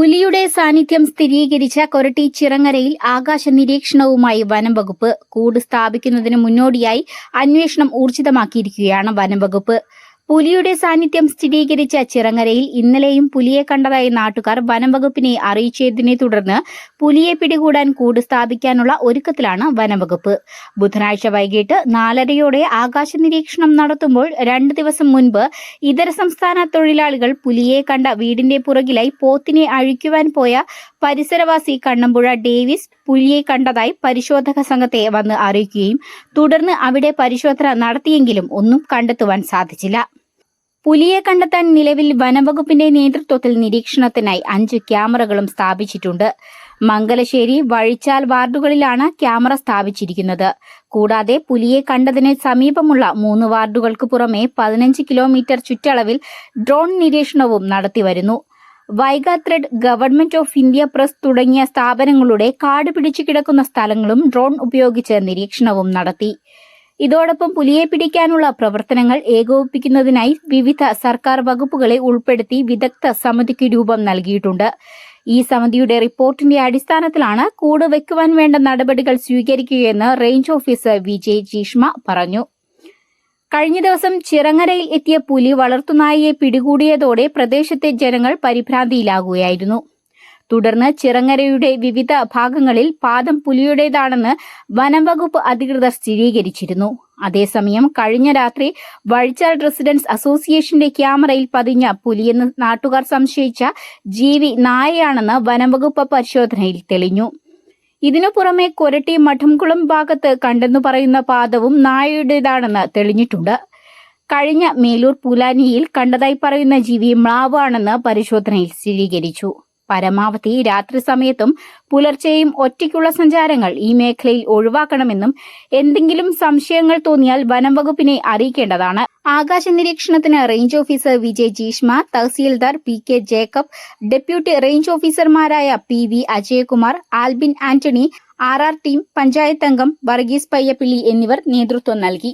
പുലിയുടെ സാന്നിധ്യം സ്ഥിരീകരിച്ച കൊരട്ടി ചിറങ്ങരയിൽ ആകാശ നിരീക്ഷണവുമായി വനം വകുപ്പ് കൂട് സ്ഥാപിക്കുന്നതിന് മുന്നോടിയായി അന്വേഷണം ഊർജിതമാക്കിയിരിക്കുകയാണ് വനം വകുപ്പ്. പുലിയുടെ സാന്നിധ്യം സ്ഥിരീകരിച്ച ചിറങ്ങരയിൽ ഇന്നലെയും പുലിയെ കണ്ടതായി നാട്ടുകാർ വനംവകുപ്പിനെ അറിയിച്ചതിനെ തുടർന്ന് പുലിയെ പിടികൂടാൻ കൂട് സ്ഥാപിക്കാനുള്ള ഒരുക്കത്തിലാണ് വനംവകുപ്പ് ബുധനാഴ്ച വൈകിട്ട് നാലരയോടെ ആകാശ നിരീക്ഷണം നടത്തുമ്പോൾ രണ്ടു ദിവസം മുൻപ് ഇതര സംസ്ഥാന തൊഴിലാളികൾ പുലിയെ കണ്ട വീടിന്റെ പുറകിലായി പോത്തിനെ അഴിക്കുവാൻ പോയ പരിസരവാസി കണ്ണമ്പുഴ ഡേവിസ് പുലിയെ കണ്ടതായി പരിശോധക സംഘത്തെ വന്ന് അറിയിക്കുകയും തുടർന്ന് അവിടെ പരിശോധന നടത്തിയെങ്കിലും ഒന്നും കണ്ടെത്തുവാൻ സാധിച്ചില്ല. പുലിയെ കണ്ടെത്താൻ നിലവിൽ വനംവകുപ്പിന്റെ നേതൃത്വത്തിൽ നിരീക്ഷണത്തിനായി അഞ്ച് ക്യാമറകളും സ്ഥാപിച്ചിട്ടുണ്ട്. മംഗലശ്ശേരി വഴിച്ചാൽ വാർഡുകളിലാണ് ക്യാമറ സ്ഥാപിച്ചിരിക്കുന്നത്. കൂടാതെ പുലിയെ കണ്ടതിന് സമീപമുള്ള മൂന്ന് വാർഡുകൾക്ക് പുറമെ പതിനഞ്ച് കിലോമീറ്റർ ചുറ്റളവിൽ ഡ്രോൺ നിരീക്ഷണവും നടത്തിവരുന്നു. Vaiga thread government of India press തുടങ്ങിയ സ്ഥാപനങ്ങളുടെ കാട് പിടിച്ചു കിടക്കുന്ന സ്ഥലങ്ങളും ഡ്രോൺ ഉപയോഗിച്ച് നിരീക്ഷണവും നടത്തി. ഇതോടൊപ്പം പുലിയെ പിടിക്കാനുള്ള പ്രവർത്തനങ്ങൾ ഏകോപിപ്പിക്കുന്നതിനായി വിവിധ സർക്കാർ വകുപ്പുകളെ ഉൾപ്പെടുത്തി വിദഗ്ധ സമിതിക്ക് രൂപം നൽകിയിട്ടുണ്ട്. ഈ സമിതിയുടെ റിപ്പോർട്ടിന്റെ അടിസ്ഥാനത്തിലാണ് കൂട് വെക്കുവാൻ വേണ്ട നടപടികൾ സ്വീകരിക്കുകയെന്ന് റേഞ്ച് ഓഫീസർ വിജയ് ജീഷ്മ പറഞ്ഞു. കഴിഞ്ഞ ദിവസം ചിറങ്ങരയിൽ എത്തിയ പുലി വളർത്തുനായയെ പിടികൂടിയതോടെ പ്രദേശത്തെ ജനങ്ങൾ പരിഭ്രാന്തിയിലാകുകയായിരുന്നു. തുടർന്ന് ചിറങ്ങരയുടെ വിവിധ ഭാഗങ്ങളിൽ പാദം പുലിയുടേതാണെന്ന് വനംവകുപ്പ് അധികൃതർ സ്ഥിരീകരിച്ചിരുന്നു. അതേസമയം കഴിഞ്ഞ രാത്രി വഴിച്ചാൽ റെസിഡൻസ് അസോസിയേഷന്റെ ക്യാമറയിൽ പതിഞ്ഞ പുലിയെന്ന് നാട്ടുകാർ സംശയിച്ച ജീവി നായയാണെന്ന് വനംവകുപ്പ് പരിശോധനയിൽ തെളിഞ്ഞു. ഇതിനു പുറമെ കൊരട്ടി മഠംകുളം ഭാഗത്ത് കണ്ടെന്നു പറയുന്ന പാദവും നായയുടേതാണെന്ന് തെളിഞ്ഞിട്ടുണ്ട്. കഴിഞ്ഞ മേലൂർ പൂലാനിയിൽ കണ്ടതായി പറയുന്ന ജീവി മ്ലാവാണെന്ന് പരിശോധനയിൽ സ്ഥിരീകരിച്ചു. പരമാവധി രാത്രി സമയത്തും പുലർച്ചെയും ഒറ്റയ്ക്കുള്ള സഞ്ചാരങ്ങൾ ഈ മേഖലയിൽ ഒഴിവാക്കണമെന്നും എന്തെങ്കിലും സംശയങ്ങൾ തോന്നിയാൽ വനം വകുപ്പിനെ അറിയിക്കേണ്ടതാണ്. ആകാശ നിരീക്ഷണത്തിന് range officer Vijay Jeeshma tahsildar P K Jacob deputy range ഓഫീസർമാരായ P V Ajayakumar Albin Antony R R team panchayat അംഗം വർഗീസ് പയ്യപ്പിള്ളി എന്നിവർ നേതൃത്വം നൽകി.